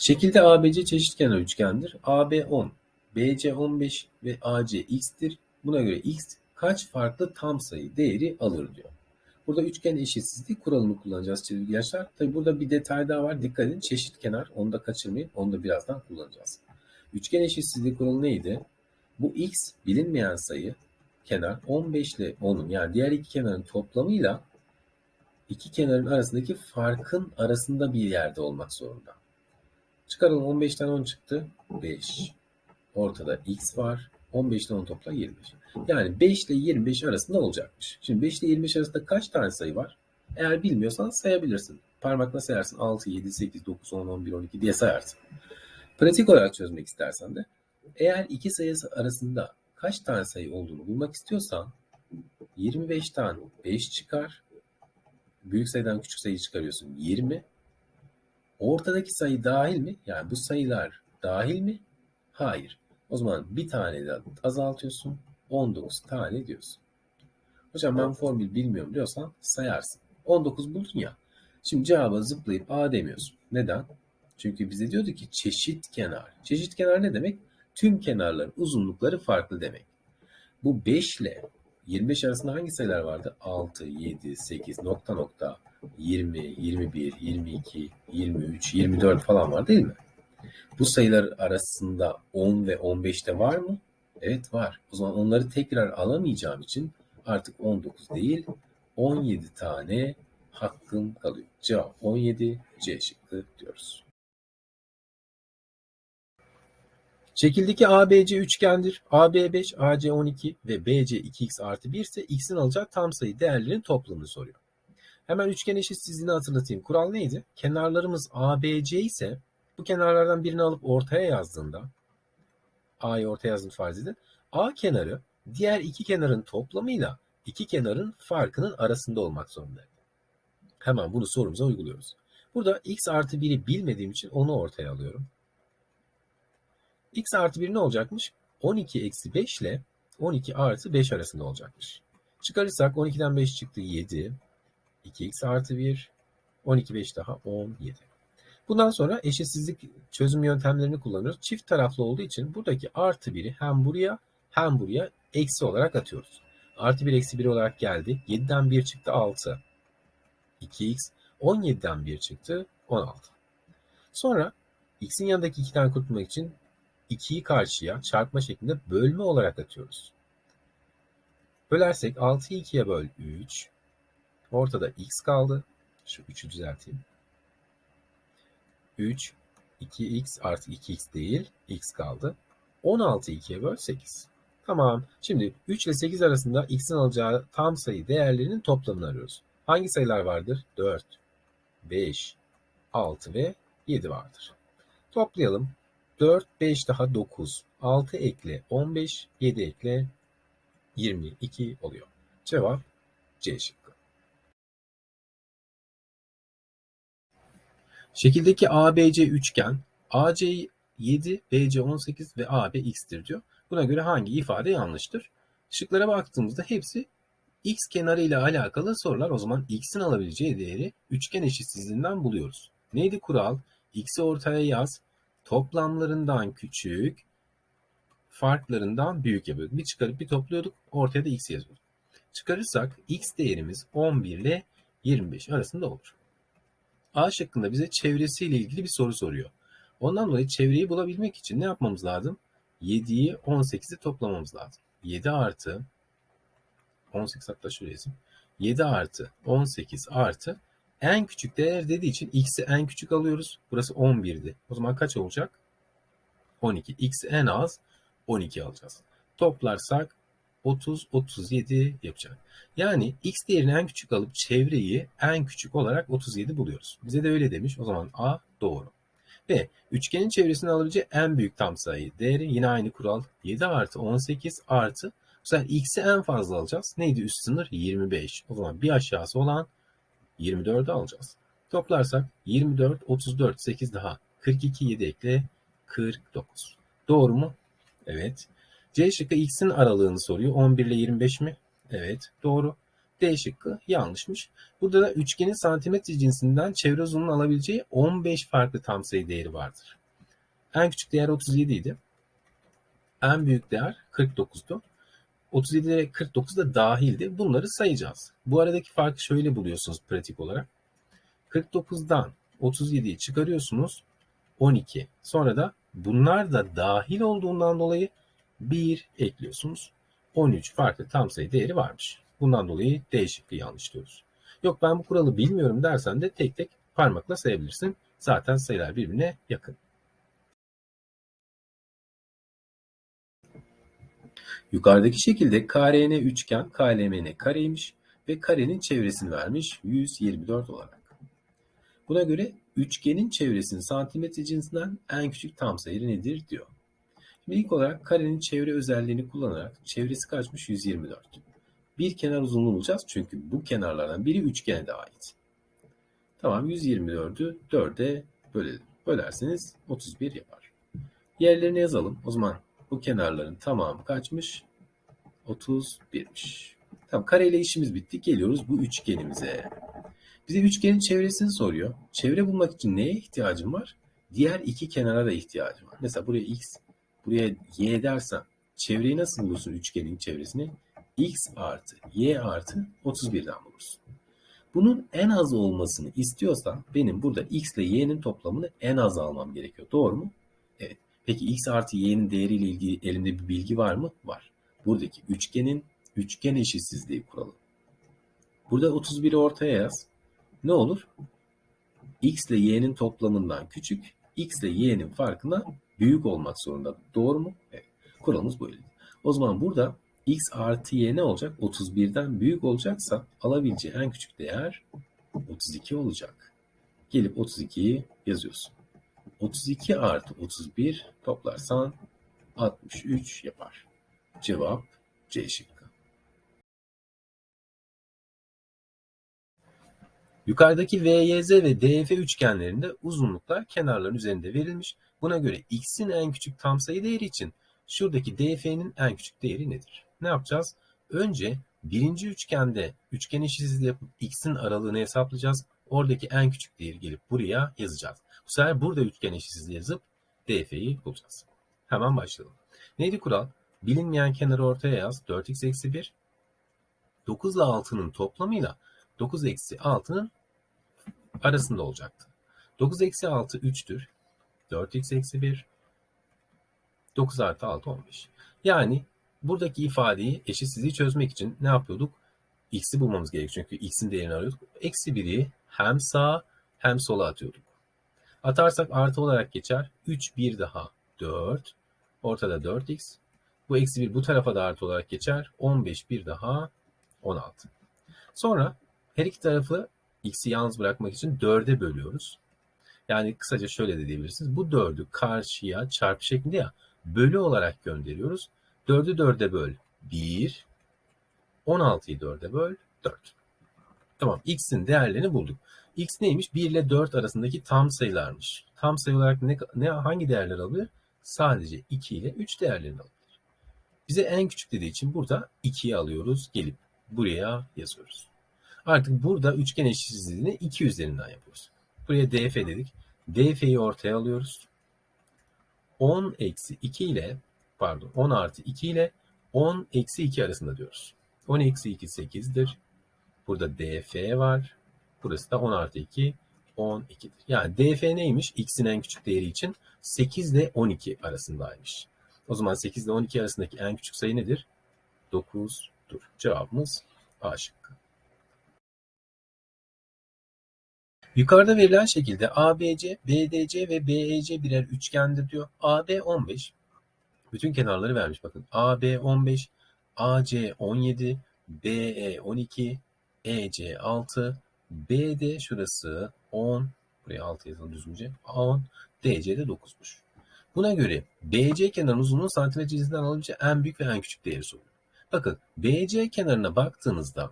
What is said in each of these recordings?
Şekilde ABC çeşitkenar üçgendir. AB 10, BC 15 ve AC x'tir. Buna göre x kaç farklı tam sayı değeri alır diyor. Burada üçgen eşitsizliği kuralını kullanacağız çizgili yaşlar. Tabi burada bir detay daha var. Dikkat edin çeşit kenar. Onu da kaçırmayın. Onu da birazdan kullanacağız. Üçgen eşitsizliği kuralı neydi? Bu x bilinmeyen sayı kenar 15 ile 10'un yani diğer iki kenarın toplamıyla iki kenarın arasındaki farkın arasında bir yerde olmak zorunda. Çıkaralım 15'ten 10 çıktı. 5. Ortada x var. 15'ten 10 topla 25. Yani 5 ile 25 arasında olacakmış. Şimdi 5 ile 25 arasında kaç tane sayı var? Eğer bilmiyorsan sayabilirsin. Parmakla sayarsın. 6, 7, 8, 9, 10, 11, 12 diye sayarsın. Pratik olarak çözmek istersen de eğer iki sayısı arasında kaç tane sayı olduğunu bulmak istiyorsan 25'ten 5 çıkar. Büyük sayıdan küçük sayı çıkarıyorsun 20. Ortadaki sayı dahil mi? Yani bu sayılar dahil mi? Hayır. O zaman bir tane de azaltıyorsun. 19 tane diyorsun. Hocam ben formül bilmiyorum diyorsan sayarsın. 19 buldun ya. Şimdi cevaba zıplayıp A demiyorsun. Neden? Çünkü bize diyordu ki çeşit kenar. Çeşit kenar ne demek? Tüm kenarların uzunlukları farklı demek. Bu 5 ile 25 arasında hangi sayılar vardı? 6, 7, 8, nokta nokta, 20, 21, 22, 23, 24 falan var değil mi? Bu sayılar arasında 10 ve 15'te var mı? Evet var. O zaman onları tekrar alamayacağım için artık 19 değil 17 tane hakkım kalıyor. Cevap 17 C şıkkı diyoruz. Şekildeki ABC üçgendir. AB 5, AC 12 ve BC 2x artı 1 ise x'in alacağı tam sayı değerlerinin toplamını soruyor. Hemen üçgen eşitsizliğini hatırlatayım. Kural neydi? Kenarlarımız ABC ise bu kenarlardan birini alıp ortaya yazdığında A'yı ortaya yazdığını farz edin. A kenarı diğer iki kenarın toplamıyla iki kenarın farkının arasında olmak zorunda. Hemen bunu sorumuza uyguluyoruz. Burada x artı 1'i bilmediğim için onu ortaya alıyorum. x artı 1 ne olacakmış? 12 eksi 5 ile 12 artı 5 arasında olacakmış. Çıkarırsak 12'den 5 çıktı 7. 2x artı 1. 12 5 daha 17. Bundan sonra eşitsizlik çözüm yöntemlerini kullanıyoruz. Çift taraflı olduğu için buradaki artı 1'i hem buraya hem buraya eksi olarak atıyoruz. Artı 1 eksi 1 olarak geldi. 7'den 1 çıktı 6. 2x 17'den 1 çıktı 16. Sonra x'in yanındaki 2'den kurtulmak için 2'yi karşıya çarpma şeklinde bölme olarak atıyoruz. Bölersek 6'yı 2'ye böl 3. Ortada x kaldı. Şu 3'ü düzelteyim. 3, 2x artı 2x değil, x kaldı. 16 2'ye böl 8. Tamam. Şimdi 3 ile 8 arasında x'in alacağı tam sayı değerlerinin toplamını arıyoruz. Hangi sayılar vardır? 4, 5, 6 ve 7 vardır. Toplayalım. 4, 5 daha 9, 6 ekle 15, 7 ekle 22 oluyor. Cevap C şıkkı. Şekildeki ABC üçgen AC 7, BC 18 ve AB x'tir diyor. Buna göre hangi ifade yanlıştır? Şıklara baktığımızda hepsi x kenarı ile alakalı sorular. O zaman x'in alabileceği değeri üçgen eşitsizliğinden buluyoruz. Neydi kural? x'i ortaya yaz. Toplamlarından küçük, farklarından büyük yapıyorduk. Bir çıkarıp bir topluyorduk. Ortaya da x yazıyorduk. Çıkarırsak x değerimiz 11 ile 25 arasında olur. A şıkkında bize çevresiyle ilgili bir soru soruyor. Ondan dolayı çevreyi bulabilmek için ne yapmamız lazım? 7'yi 18'i toplamamız lazım. 7 artı 18 hatta şuraya yazayım. 7 artı 18 artı en küçük değer dediği için x'i en küçük alıyoruz. Burası 11'di. O zaman kaç olacak? 12. x'i en az 12 alacağız. Toplarsak 30, 37 yapacak. Yani x değerini en küçük alıp çevreyi en küçük olarak 37 buluyoruz. Bize de öyle demiş. O zaman A doğru. Ve üçgenin çevresini alabileceği en büyük tam sayı değeri yine aynı kural. 7 artı 18 artı bu sefer x'i en fazla alacağız. Neydi üst sınır? 25. O zaman bir aşağısı olan 24'ü alacağız. Toplarsak 24, 34, 8 daha 42, 7 ekle 49. Doğru mu? Evet. C şıkkı x'in aralığını soruyor. 11 ile 25 mi? Evet. Doğru. D şıkkı yanlışmış. Burada da üçgenin santimetre cinsinden çevre uzunluğunun alabileceği 15 farklı tam sayı değeri vardır. En küçük değer 37 idi. En büyük değer 49'du. 37 ile 49 da dahildi. Bunları sayacağız. Bu aradaki farkı şöyle buluyorsunuz pratik olarak. 49'dan 37'yi çıkarıyorsunuz. 12. Sonra da bunlar da dahil olduğundan dolayı 1 ekliyorsunuz. 13 farklı tam sayı değeri varmış. Bundan dolayı D şıkkı yanlış diyoruz. Yok ben bu kuralı bilmiyorum dersen de tek tek parmakla sayabilirsin. Zaten sayılar birbirine yakın. Yukarıdaki şekilde KRN üçgen KLMN kareymiş ve karenin çevresini vermiş 124 olarak. Buna göre üçgenin çevresinin santimetre cinsinden en küçük tam sayı nedir diyor. İlk olarak karenin çevre özelliğini kullanarak çevresi kaçmış 124. Bir kenar uzunluğu bulacağız çünkü bu kenarlardan biri üçgene de ait. Tamam 124'ü 4'e bölelim. Bölerseniz 31 yapar. Yerlerine yazalım. O zaman bu kenarların tamamı kaçmış? 31'miş. Tamam kareyle işimiz bitti. Geliyoruz bu üçgenimize. Bize üçgenin çevresini soruyor. Çevre bulmak için neye ihtiyacım var? Diğer iki kenara da ihtiyacım var. Mesela buraya x, buraya y dersen çevreyi nasıl bulursun üçgenin çevresini? x artı y artı 31'den bulursun. Bunun en az olmasını istiyorsan benim burada x ile y'nin toplamını en az almam gerekiyor. Doğru mu? Evet. Peki x artı y'nin değeriyle ilgili elimde bir bilgi var mı? Var. Buradaki üçgenin üçgen eşitsizliği kuralı. Burada 31'i ortaya yaz. Ne olur? x ile y'nin toplamından küçük, x ile y'nin farkına büyük olmak zorunda. Doğru mu? Evet. Kuralımız böyle. O zaman burada x artı y ne olacak? 31'den büyük olacaksa alabileceği en küçük değer 32 olacak. Gelip 32'yi yazıyorsun. 32 artı 31 toplarsan 63 yapar. Cevap C şıkkı. Yukarıdaki VYZ ve DF üçgenlerinde uzunluklar kenarların üzerinde verilmiş. Buna göre x'in en küçük tam sayı değeri için şuradaki DF'nin en küçük değeri nedir? Ne yapacağız? Önce birinci üçgende üçgen eşitsizliği yapıp x'in aralığını hesaplayacağız. Oradaki en küçük değeri gelip buraya yazacağız. Bu sefer burada üçgen eşitsizliği yazıp DF'yi bulacağız. Hemen başlayalım. Neydi kural? Bilinmeyen kenarı ortaya yaz. 4x eksi 1. 9 ile 6'nın toplamıyla 9 eksi 6'nın arasında olacaktı. 9 eksi 6 3'tür. 4x eksi 1. 9 artı 6 15. Yani buradaki ifadeyi eşitsizliği çözmek için ne yapıyorduk? X'i bulmamız gerekiyor çünkü X'in değerini arıyorduk. Eksi 1'i hem sağa hem sola atıyorduk. Atarsak artı olarak geçer. 3 1 daha 4. Ortada 4x. Bu eksi 1 bu tarafa da artı olarak geçer. 15 bir daha 16. Sonra her iki tarafı x'i yalnız bırakmak için 4'e bölüyoruz. Yani kısaca şöyle de diyebilirsiniz. Bu 4'ü karşıya çarpı şeklinde ya bölü olarak gönderiyoruz. 4'ü 4'e böl 1. 16'yı 4'e böl 4. Tamam x'in değerlerini bulduk. x neymiş? 1 ile 4 arasındaki tam sayılarmış. Tam sayı olarak ne, ne hangi değerler alabilir? Sadece 2 ile 3 değerlerini alabilir. Bize en küçük dediği için burada 2'yi alıyoruz. Gelip buraya yazıyoruz. Artık burada üçgen eşitsizliğini 2 üzerinden yapıyoruz. Buraya df dedik. Df'yi ortaya alıyoruz. 10 eksi 2 ile pardon 10 artı 2 ile 10 eksi 2 arasında diyoruz. 10 eksi 2 8'dir. Burada df var. Burası da 10 artı 2 12'dir. Yani df neymiş? x'in en küçük değeri için 8 ile 12 arasındaymış. O zaman 8 ile 12 arasındaki en küçük sayı nedir? 9'dur. Cevabımız A şıkkı. Yukarıda verilen şekilde ABC, BDC ve BEC birer üçgendir diyor. AB 15. Bütün kenarları vermiş bakın. AB 15, AC 17, BE 12, EC 6, BD şurası 10. Buraya 6 yazalım düzgünce. 10. DC de 9'muş. Buna göre BC kenarının uzunluğu santimetre cinsinden alabileceği en büyük ve en küçük değeri soruyor. Bakın BC kenarına baktığınızda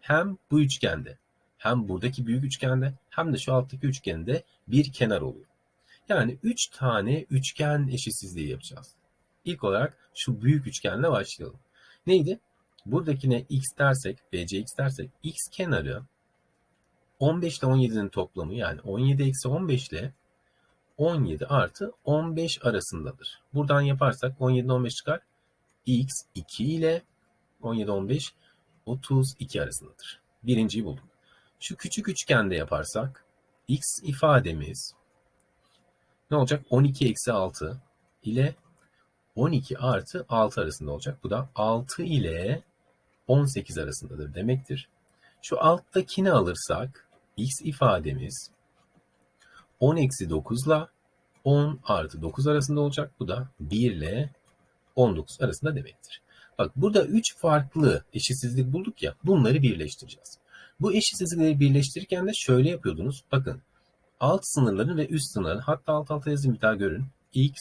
hem bu üçgende hem buradaki büyük üçgende hem de şu alttaki üçgende bir kenar oluyor. Yani 3 tane üçgen eşitsizliği yapacağız. İlk olarak şu büyük üçgenle başlayalım. Neydi? buradakine x dersek, bc x dersek x kenarı 15 ile 17'nin toplamı yani 17 eksi 15 ile 17 artı 15 arasındadır. Buradan yaparsak 17 15 çıkar. x 2 ile 17 15 32 arasındadır. Birinciyi bulduk. Şu küçük üçgende yaparsak x ifademiz ne olacak? 12 eksi 6 ile 12 artı 6 arasında olacak. Bu da 6 ile 18 arasındadır demektir. Şu alttakini alırsak x ifademiz 10 eksi 9 ile 10 artı 9 arasında olacak. Bu da 1 ile 19 arasında demektir. Bak burada 3 farklı eşitsizlik bulduk ya bunları birleştireceğiz. Bu eşitsizlikleri birleştirirken de şöyle yapıyordunuz. Bakın alt sınırların ve üst sınırların hatta alt alta yazayım bir daha görün. x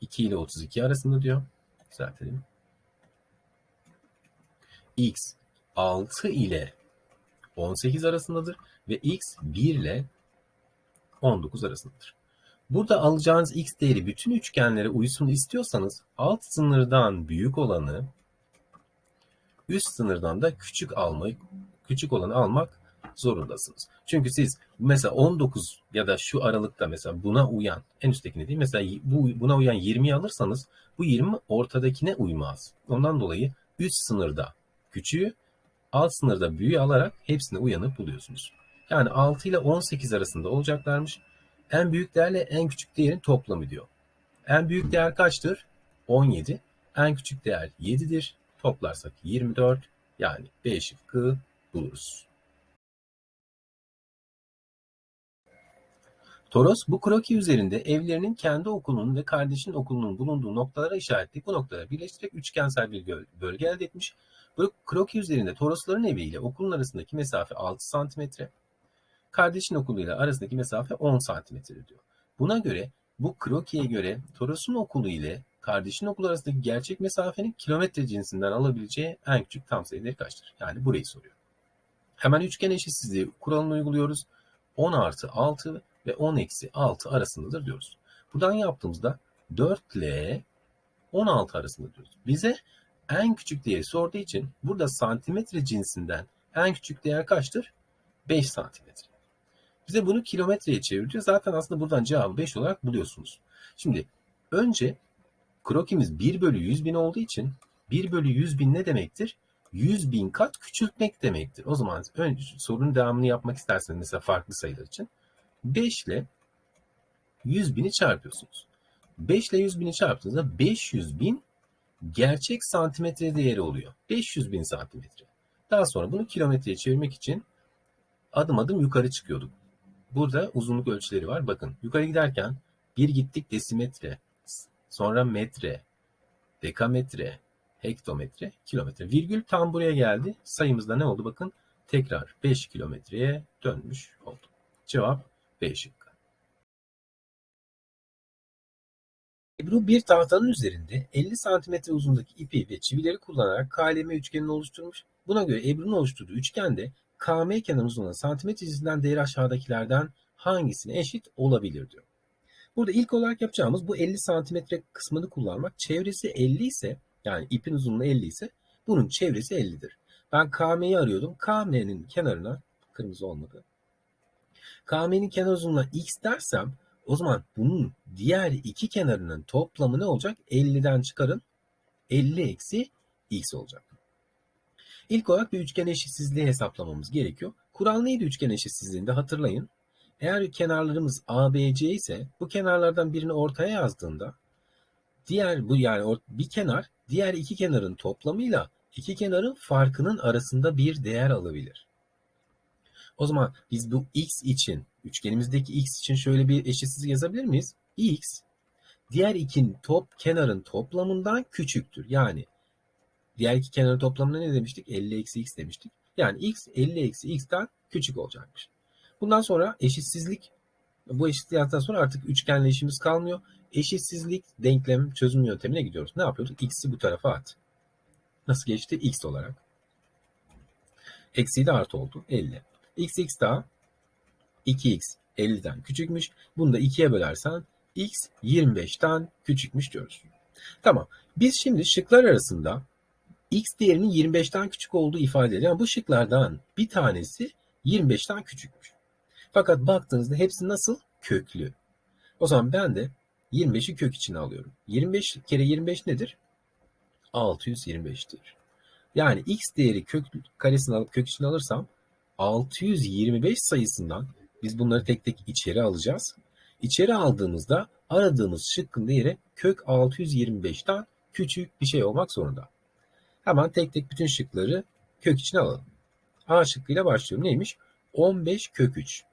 2 ile 32 arasında diyor. Düzeltelim. x 6 ile 18 arasındadır ve x 1 ile 19 arasındadır. Burada alacağınız x değeri bütün üçgenlere uysun istiyorsanız alt sınırdan büyük olanı üst sınırdan da küçük almayı küçük olanı almak zorundasınız. Çünkü siz mesela 19 ya da şu aralıkta mesela buna uyan en üsttekine değil mesela bu buna uyan 20'yi alırsanız bu 20 ortadakine uymaz. Ondan dolayı üst sınırda küçüğü alt sınırda büyüğü alarak hepsine uyanıp buluyorsunuz. Yani 6 ile 18 arasında olacaklarmış. En büyük değerle en küçük değerin toplamı diyor. En büyük değer kaçtır? 17. En küçük değer 7'dir. Toplarsak 24 yani B şıkkı buluruz. Toros bu kroki üzerinde evlerinin kendi okulunun ve kardeşin okulunun bulunduğu noktalara işaretleyip bu noktalara birleştirerek üçgensel bir bölge elde etmiş. Bu kroki üzerinde Torosların evi ile okulun arasındaki mesafe 6 santimetre, kardeşin okuluyla arasındaki mesafe 10 santimetre diyor. Buna göre bu krokiye göre Toros'un okulu ile kardeşin okulu arasındaki gerçek mesafenin kilometre cinsinden alabileceği en küçük tam sayıları kaçtır? Yani burayı soruyor. Hemen üçgen eşitsizliği kuralını uyguluyoruz. 10 artı 6 ve 10 eksi 6 arasındadır diyoruz. Buradan yaptığımızda 4 ile 16 arasında diyoruz. Bize en küçük değeri sorduğu için burada santimetre cinsinden en küçük değer kaçtır? 5 santimetre. Bize bunu kilometreye çeviriyor. Zaten aslında buradan cevabı 5 olarak buluyorsunuz. Şimdi önce krokimiz 1 bölü 100 bin olduğu için 1 bölü 100 bin ne demektir? 100 bin kat küçültmek demektir. O zaman önce sorunun devamını yapmak isterseniz mesela farklı sayılar için 5 ile 100 bini çarpıyorsunuz. 5 ile 100 bini çarptığınızda 500 bin gerçek santimetre değeri oluyor. 500 bin santimetre. Daha sonra bunu kilometreye çevirmek için adım adım yukarı çıkıyorduk. Burada uzunluk ölçüleri var. Bakın yukarı giderken bir gittik desimetre, sonra metre, dekametre, hektometre, kilometre. Virgül tam buraya geldi. Sayımızda ne oldu? Bakın tekrar 5 kilometreye dönmüş oldu. Cevap B şıkkı. Ebru bir tahtanın üzerinde 50 cm uzundaki ipi ve çivileri kullanarak KLM üçgenini oluşturmuş. Buna göre Ebru'nun oluşturduğu üçgende KM kenar uzunluğuna santimetre cinsinden değeri aşağıdakilerden hangisine eşit olabilir diyor. Burada ilk olarak yapacağımız bu 50 santimetre kısmını kullanmak. Çevresi 50 ise yani ipin uzunluğu 50 ise bunun çevresi 50'dir. Ben KM'yi arıyordum. KM'nin kenarına kırmızı olmadı. KM'nin kenar uzunluğuna x dersem o zaman bunun diğer iki kenarının toplamı ne olacak? 50'den çıkarın. 50 eksi x olacak. İlk olarak bir üçgen eşitsizliği hesaplamamız gerekiyor. Kural neydi üçgen eşitsizliğinde hatırlayın. Eğer kenarlarımız ABC ise bu kenarlardan birini ortaya yazdığında diğer bu yani bir kenar diğer iki kenarın toplamıyla iki kenarın farkının arasında bir değer alabilir. O zaman biz bu x için üçgenimizdeki x için şöyle bir eşitsizlik yazabilir miyiz? x diğer iki top kenarın toplamından küçüktür. Yani diğer iki kenarın toplamına ne demiştik? 50 eksi x demiştik. Yani x 50 eksi x'ten küçük olacakmış. Bundan sonra eşitsizlik bu eşitsizlikten sonra artık üçgenle işimiz kalmıyor. Eşitsizlik denklem çözüm yöntemine gidiyoruz. Ne yapıyorduk? X'i bu tarafa at. Nasıl geçti? X olarak. Eksiği de artı oldu. 50. X x daha 2x 50'den küçükmüş. Bunu da 2'ye bölersen x 25'ten küçükmüş diyoruz. Tamam. Biz şimdi şıklar arasında x değerinin 25'ten küçük olduğu ifade edilir. Yani bu şıklardan bir tanesi 25'ten küçükmüş. Fakat baktığınızda hepsi nasıl? Köklü. O zaman ben de 25'i kök içine alıyorum. 25 kere 25 nedir? 625'tir. Yani x değeri kök karesini alıp kök içine alırsam 625 sayısından biz bunları tek tek içeri alacağız. İçeri aldığımızda aradığımız şıkkın değeri kök 625'ten küçük bir şey olmak zorunda. Hemen tek tek bütün şıkları kök içine alalım. A şıkkıyla başlıyorum. Neymiş? 15 kök 3.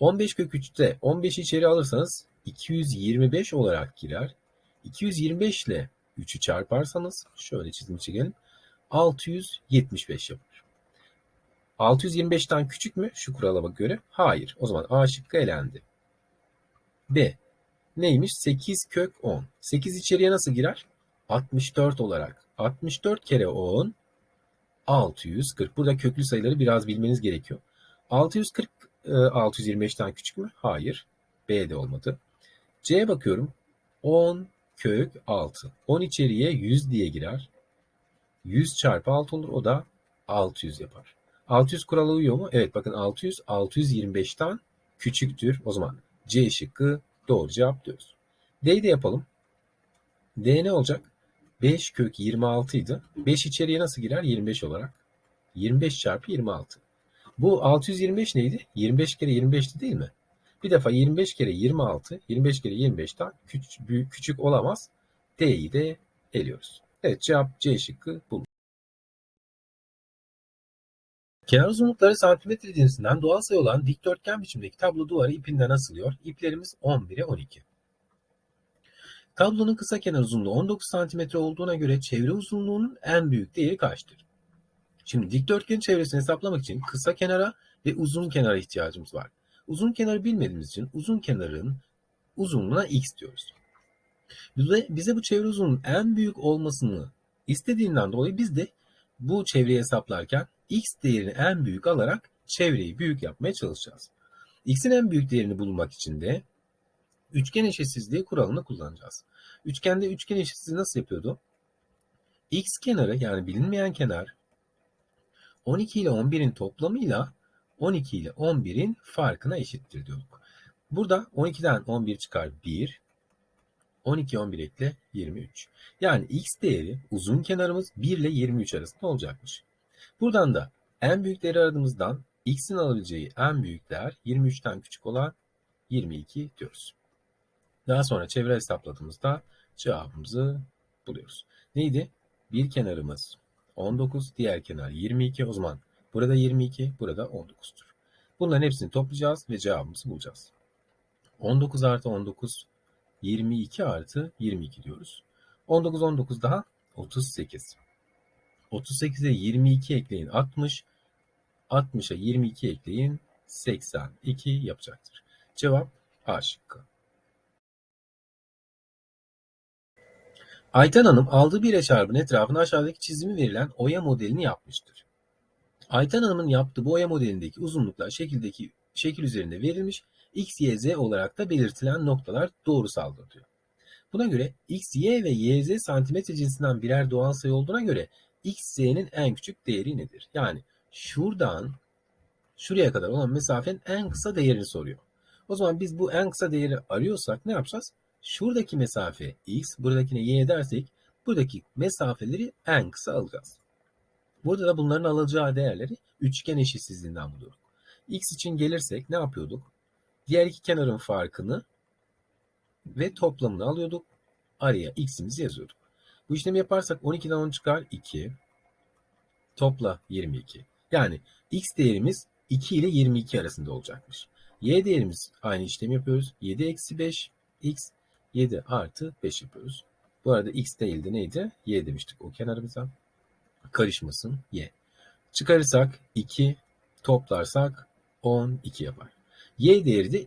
15 kök 3'te 15'i içeri alırsanız 225 olarak girer. 225 ile 3'ü çarparsanız şöyle çizim çekelim. 675 yapar. 625'ten küçük mü şu kurala göre? Hayır. O zaman A şıkkı elendi. B. Neymiş? 8 kök 10. 8 içeriye nasıl girer? 64 olarak. 64 kere 10 640. Burada köklü sayıları biraz bilmeniz gerekiyor. 640 625'ten küçük mü? Hayır. B de olmadı. C'ye bakıyorum. 10 kök 6. 10 içeriye 100 diye girer. 100 çarpı 6 olur. O da 600 yapar. 600 kuralı uyuyor mu? Evet bakın 600 625'ten küçüktür. O zaman C şıkkı doğru cevap diyoruz. D'yi de yapalım. D ne olacak? 5 kök 26 idi. 5 içeriye nasıl girer? 25 olarak. 25 çarpı 26. Bu 625 neydi? 25 kere 25'ti değil mi? Bir defa 25 kere 26, 25 kere 25'ten küçük, büyük, küçük olamaz. D'yi de eliyoruz. Evet cevap C şıkkı bu. Kenar uzunlukları santimetre cinsinden doğal sayı olan dikdörtgen biçimdeki tablo duvarı ipinden asılıyor. İplerimiz 11'e 12. Tablonun kısa kenar uzunluğu 19 cm olduğuna göre çevre uzunluğunun en büyük değeri kaçtır? Şimdi dikdörtgenin çevresini hesaplamak için kısa kenara ve uzun kenara ihtiyacımız var. Uzun kenarı bilmediğimiz için uzun kenarın uzunluğuna x diyoruz. Bize, bize bu çevre uzunluğunun en büyük olmasını istediğinden dolayı biz de bu çevreyi hesaplarken x değerini en büyük alarak çevreyi büyük yapmaya çalışacağız. x'in en büyük değerini bulmak için de üçgen eşitsizliği kuralını kullanacağız. Üçgende üçgen eşitsizliği nasıl yapıyordu? X kenarı yani bilinmeyen kenar 12 ile 11'in toplamıyla 12 ile 11'in farkına eşittir diyorduk. Burada 12'den 11 çıkar 1. 12 11 ekle 23. Yani x değeri uzun kenarımız 1 ile 23 arasında olacakmış. Buradan da en büyük değeri aradığımızdan x'in alabileceği en büyük değer 23'ten küçük olan 22 diyoruz. Daha sonra çevre hesapladığımızda cevabımızı buluyoruz. Neydi? Bir kenarımız 19, diğer kenar 22. O zaman burada 22, burada 19'dur. Bunların hepsini toplayacağız ve cevabımızı bulacağız. 19 artı 19, 22 artı 22 diyoruz. 19, 19 daha 38. 38'e 22 ekleyin 60, 60'a 22 ekleyin 82 yapacaktır. Cevap A şıkkı. Ayten Hanım aldığı bir eşarbın etrafına aşağıdaki çizimi verilen oya modelini yapmıştır. Ayten Hanım'ın yaptığı bu oya modelindeki uzunluklar şekildeki şekil üzerinde verilmiş, x, y, z olarak da belirtilen noktalar doğrusaldır diyor. Buna göre x, y ve y, z santimetre cinsinden birer doğal sayı olduğuna göre x, z'nin en küçük değeri nedir? Yani şuradan şuraya kadar olan mesafenin en kısa değerini soruyor. O zaman biz bu en kısa değeri arıyorsak ne yapacağız? Şuradaki mesafe x, buradakine y dersek buradaki mesafeleri en kısa alacağız. Burada da bunların alacağı değerleri üçgen eşitsizliğinden buluyorduk. x için gelirsek ne yapıyorduk? Diğer iki kenarın farkını ve toplamını alıyorduk. Araya x'imizi yazıyorduk. Bu işlemi yaparsak 12'den 10 çıkar 2. Topla 22. Yani x değerimiz 2 ile 22 arasında olacakmış. Y değerimiz aynı işlemi yapıyoruz. 7 eksi 5 x 7 artı 5 yapıyoruz. Bu arada x değildi neydi? Y demiştik o kenarımıza. Karışmasın y. Çıkarırsak 2 toplarsak 12 yapar. Y değeri de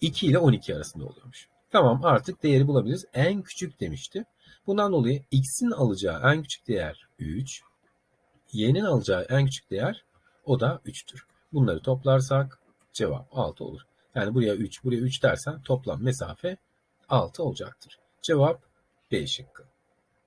2 ile 12 arasında oluyormuş. Tamam artık değeri bulabiliriz. En küçük demişti. Bundan dolayı x'in alacağı en küçük değer 3. Y'nin alacağı en küçük değer o da 3'tür. Bunları toplarsak cevap 6 olur. Yani buraya 3, buraya 3 dersen toplam mesafe 6 olacaktır. Cevap B şıkkı.